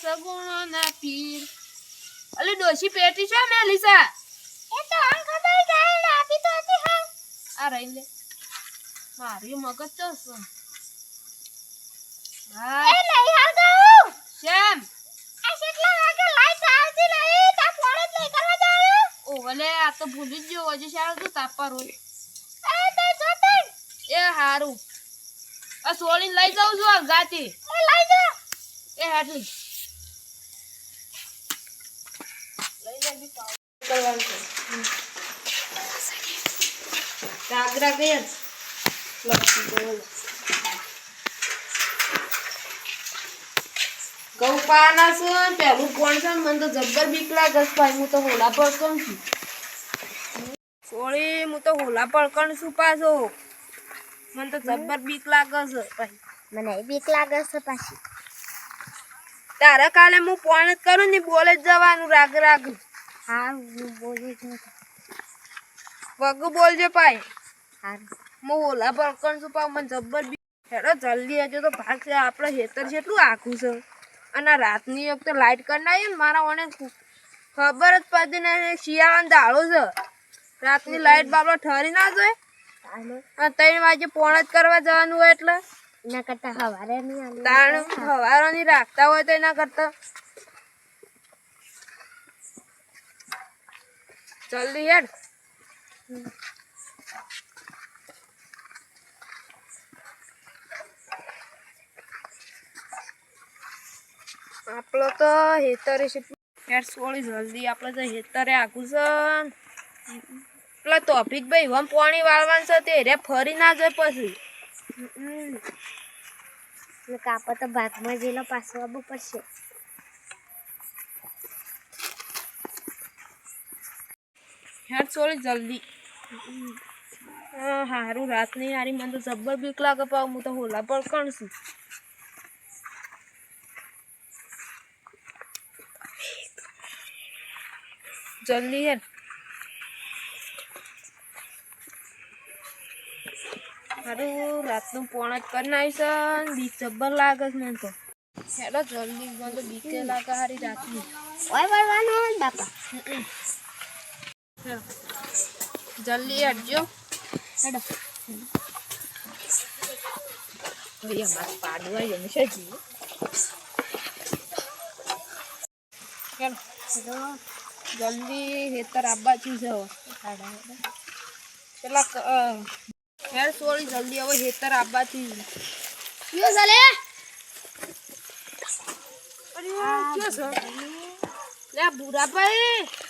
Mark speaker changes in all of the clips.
Speaker 1: સગુણો ના પીર અલી ડોશી પેટી છે ને લીસા
Speaker 2: એ તો આમ ખબર ગાયન આપી તો હતી હા
Speaker 1: આ રહી લે. મારી મગજ તો શું હા.
Speaker 2: એ લઈ હાલ ગાઉ
Speaker 1: શ્યામ
Speaker 2: આ કેટલા વાગે લાઈટ આવતી નહીં તા ફોન જ લઈ કરવા જાયો
Speaker 1: ઓ ભલે આ તો ભૂલી જ ગયો હજી શાળ તો તાપા રોય
Speaker 2: એ તે જોતન
Speaker 1: એ હારું. આ સોળી લઈ જાઉં છું આ ગાતી.
Speaker 2: એ લઈ જા.
Speaker 1: એ હાટલી લઈ જલ્દી પાવ કરવાનું છે ગાગરા ગયા. ઘઉં પાના છે પેલું કોણ છે? મને તો જબ્બર બીક લાગે ભાઈ. હું તો હોલા છું. સોળી હું તો હોલા છું પાછો. મને તો જબ્બર બીક લાગે છે ભાઈ.
Speaker 2: મને બીક લાગે છે પાછી.
Speaker 1: તારે કાલે હું ફોન જ કરું ને બોલે જ જવાનું રાગ રાગ.
Speaker 2: હા હું બોલી છું.
Speaker 1: વગુ બોલજો ભાઈ.
Speaker 2: હા
Speaker 1: હું ઓલા પડકણ છું પાછું મને જબ્બર બી હેડો જલ્દી હજુ તો ભાગ છે આપણે હેતર છે આખું છે. અને રાતની વખતે લાઇટ કરી ને મારા ઓને ખબર જ પડતી ને શિયાળાનો દાળો છે. રાતની લાઇટ બાપડો ઠરી ના જાય. ત્રણ વાગે પોણ જ કરવા જવાનું હોય એટલે.
Speaker 2: એના કરતા હવારે નહીં
Speaker 1: તાણ હવારોની રાખતા હોય તો એના કરતા. જલ્દી હેડ. આપણો તો હેતરે છે. યાર, સોળી જલ્દી. આપણે તો હેતરે આખું છે. પેલા તો અભિકભાઈ હમ પાણી વાળવાનું છે તે રે, ફરી ના જાય પછી.
Speaker 2: કાપો તો ભાગમાં જેલો પાછો આવવું પડશે.
Speaker 1: હેડ સોળી જલ્દી. હારું રાત નહીં હારી. મને તો જબ્બર બીક લાગે પાવ હું તો હોલા પર કણશું જલ્દી હેડ. હારું રાતનું પોણ જ કરી નાખીશ. બીક જબ્બર લાગે છે મને તો. હેડો જલ્દી. મને તો બીકે લાગે હારી રાતની.
Speaker 2: ઓય વળવાનું બાપા.
Speaker 1: જલ્દી હટજો
Speaker 2: હેડો.
Speaker 1: ભાઈ અમારે પાડવા છે જીવ ચાલો જલ્દી હેતર આબા થી જાઓ પેલા હેર સોળી જલ્દી હવે હેતર આબા થી
Speaker 2: કયો ચાલે?
Speaker 1: અરે શું છે? લે ભૂરા ભાઈ.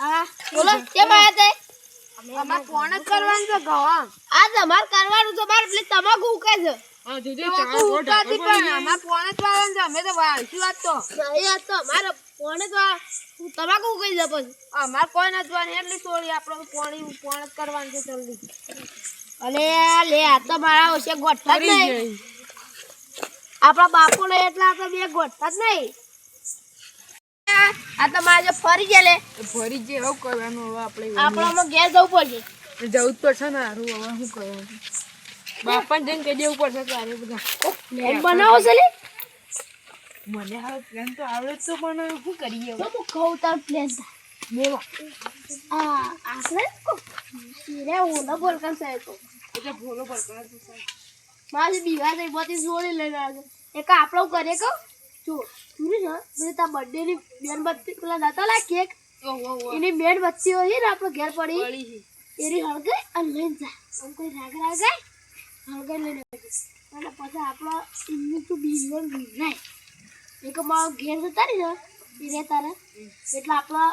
Speaker 2: હા બોલો કેમ આયા તે?
Speaker 1: અમારે ફોન જ કરવાનું છે ગવા
Speaker 2: આ તમાર કરવાનું છે મારે પેલી તમાકુ ઉકે છે.
Speaker 1: ઉતારતી પણ અમારે ફોન જ કરવાનું છે અમે તો વાંચી વાત તો?
Speaker 2: એ તો મારે ફોન જ તમાકુ ઉકે છે પછી.
Speaker 1: અમારે કોઈ નથી જોવાની એટલી સોળી આપણે પોણી ફોન જ કરવાનું છે જલ્દી.
Speaker 2: અલે લે આ તો મારા ઓછે ગોઠતા જ નહીં. આપણા બાપુ ને એટલા આપણે બે ગોઠતા જ નહીં. આ તો મારે ફરી ગયા લે
Speaker 1: ફરી જે એવું કરવાનું હવે આપણે
Speaker 2: આપણામાં ઘેર જવું પડશે.
Speaker 1: જવું તો છે ને હારું હવે શું કરવાનું? બાપાને જઈને કહી દેવું પડશે તારે બધા.
Speaker 2: બનાવો છે લે.
Speaker 1: મને હવે પ્લાન તો આવડે તો પણ શું કરીએ
Speaker 2: તો હું કહું તાર પ્લેન બોલો આ રે કરશે તો
Speaker 1: એટલે ભોલો
Speaker 2: મારી બીવા બધી જોડી લઈને આવે. એક આપણો કરે કહો જો તું છે? મને તાર બર્થડે ની બેનબત્તી પેલા દાતા લા કેક એની બેનબત્તી હોય ને આપણે ઘેર પડી. એની હળગાઈ અને લઈને જા. આમ કોઈ રાગ રાગાય હળગાઈ લઈને. અને પછી આપણો ઇન્ની તું બીજવન બીજાય એક મારો ઘેર જતા રહી ને એ રે તારે એટલે આપણે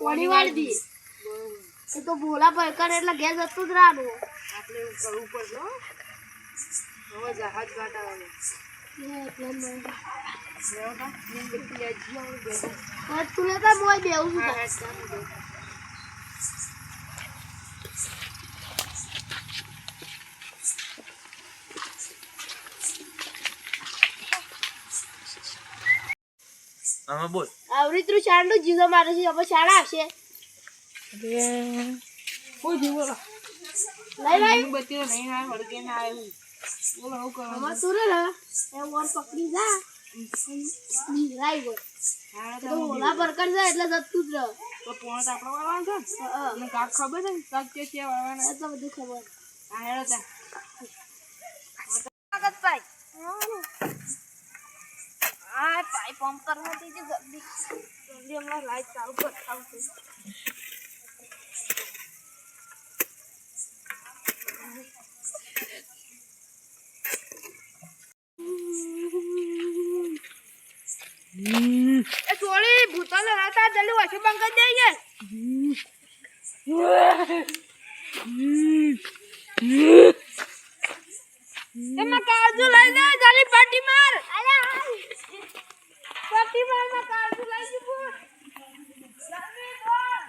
Speaker 2: ઓડી વાળી દઈએ એ તો ભોલા ભયકર એટલે ઘેર જતું જ રહેવાનું.
Speaker 1: આપણે કરવું પડશે હવે જહાજ ઘાટ આવે
Speaker 2: એ પ્લેનમાં
Speaker 1: બેવટા હું બધી લેજી આવું બેઠો
Speaker 2: બસ તું લેતા મોય બેવું છું
Speaker 1: હા
Speaker 2: તાર.
Speaker 1: હા ચાલો બેઠો.
Speaker 3: આમાં બોલ
Speaker 2: આવરી તું શાળનું જીવો મારે છે હવે શાળા આવશે
Speaker 1: કોઈ
Speaker 2: લઈ લઈ
Speaker 1: બત્તી નહીં વળગે ના આવ્યું
Speaker 2: આમાં ને ને એ વોર પકડી જા. બીવરાઈ ગયો. તો ઓલા પરકડ જાય એટલે જતું જ રહે.
Speaker 1: તો પોણ તો આપણો વાળવાનો છે ને? કાક ખબર છે ને? કાક કે કે વાળવાના
Speaker 2: એટલે બધું ખબર.
Speaker 1: હા હેડો તા સ્વાગત ભાઈ હા ભાઈ પંપ કરવા દીધી. જલ્દી જલ્દી હમણાં લાઈટ ચાલુ કર આવશે એ સોળી ભૂતાને રાતા જલ્દી વાસી બંધ કરી દઈએ એમાં કાળજુ લઈ લે જલ્દી પાટી માર. પાટી મારમાં કાળજુ લઈ લે બોલ જલ્દી બોલ.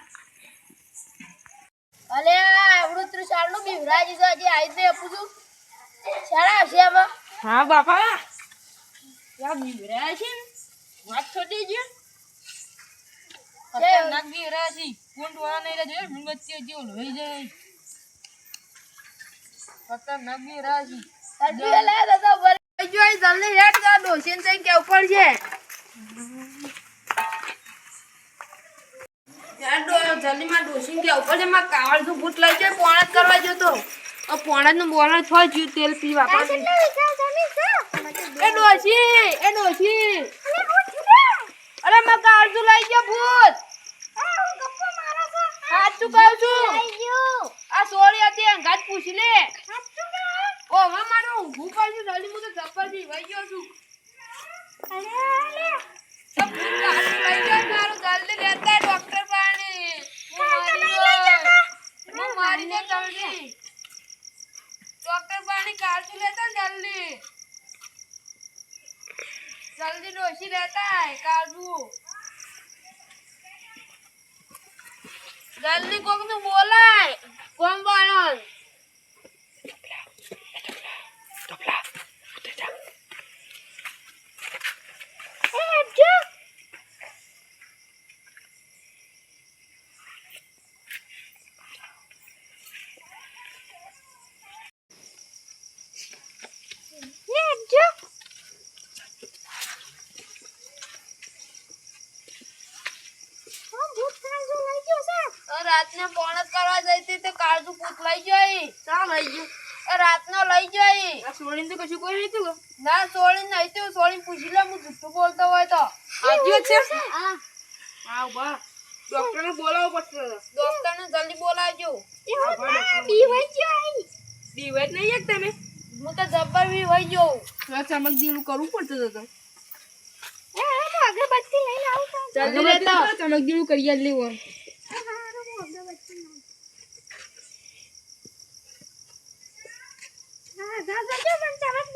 Speaker 2: અલે આવડું ત્રીસ સાલનું બીવરાજી તો હજી આવી જ નહીં આપું છું. શાળા હશે આમાં?
Speaker 1: હા બાપા. યા બીવરા છે ને? વાત છોડી ગયો ખતરનાક બીવરા છે કુંડ વાળા નહીં રહે મીણબત્તી જેવો લઈ જાય. ખતરનાક બીવરા છે
Speaker 2: હજી લે દાદા ભરી
Speaker 1: જોઈ જલ્દી હેડ જા ડોસીન થઈ કે ઉપર છે. જલ્દી માં ડોસીન કે ઉપર છે માં કાવળનું ભૂત લઈ જાય પોણા કરવા જતો નું બોણા થવા જ્યું તેલ પી વાપર એ ડોસી એ ડોસી. અરે માં કાળજુ લઈ ગયો ભૂત. સાચું કહું છું. આ સોળી હતી અંગાત પૂછી લે. ઓ હવે મારું ઊંઘું પડ્યું જલ્દી હું તો જબ્બરથી વહી ગયો છું જલ્દી લેતા ડોક્ટર પાણી હું મારી દઉં. હું મારી જલ્દી ડોક્ટર પાણી કાળજી લેતા જલ્દી. જલ્દી ડોસી લેતા કાળજુ જલ્દી કોકનું બોલાય કોણ બાણસ રાતને પોણત કરવા જઈ હતી તે કાળજુ પૂત લઈ જઈ ચા લઈ ગયું રાતનો લઈ જઈ સોળીને તો કશું કોઈ નતું ના સોળીને નહીં તું સોળી પૂછી લે હું જુઠ્ઠું બોલતો હોય તો આજ્યો છે
Speaker 2: હા
Speaker 1: હા બા ડોક્ટરને બોલાવવો પડશે ડોક્ટરને જલ્દી બોલાવજો
Speaker 2: બીવાઈ
Speaker 1: નહીં એક તમે હું તો જબ્બર બી વહી જઉં ચમક દીવું કરવું પડતું હતું
Speaker 2: એ હું અગરબત્તી લઈને આવું
Speaker 1: ચમક દીવું કરી જ લેવું
Speaker 2: હા દાદા જો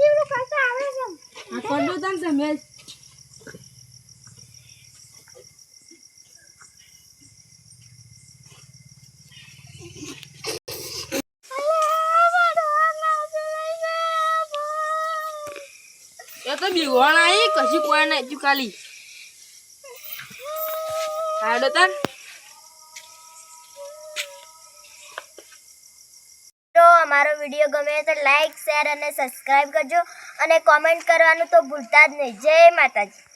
Speaker 2: દીવડું કરતા આવે છે.
Speaker 1: આ કોડો તન તમે એ તો બીવાણ આવી કશું કોઈ નહીં ચુકાલી હાડો તાર
Speaker 2: તો અમારો વીડિયો ગમે તો લાઈક શેર અને સબસ્ક્રાઈબ કરજો અને કોમેન્ટ કરવાનું તો ભૂલતા જ નહીં. જય માતાજી.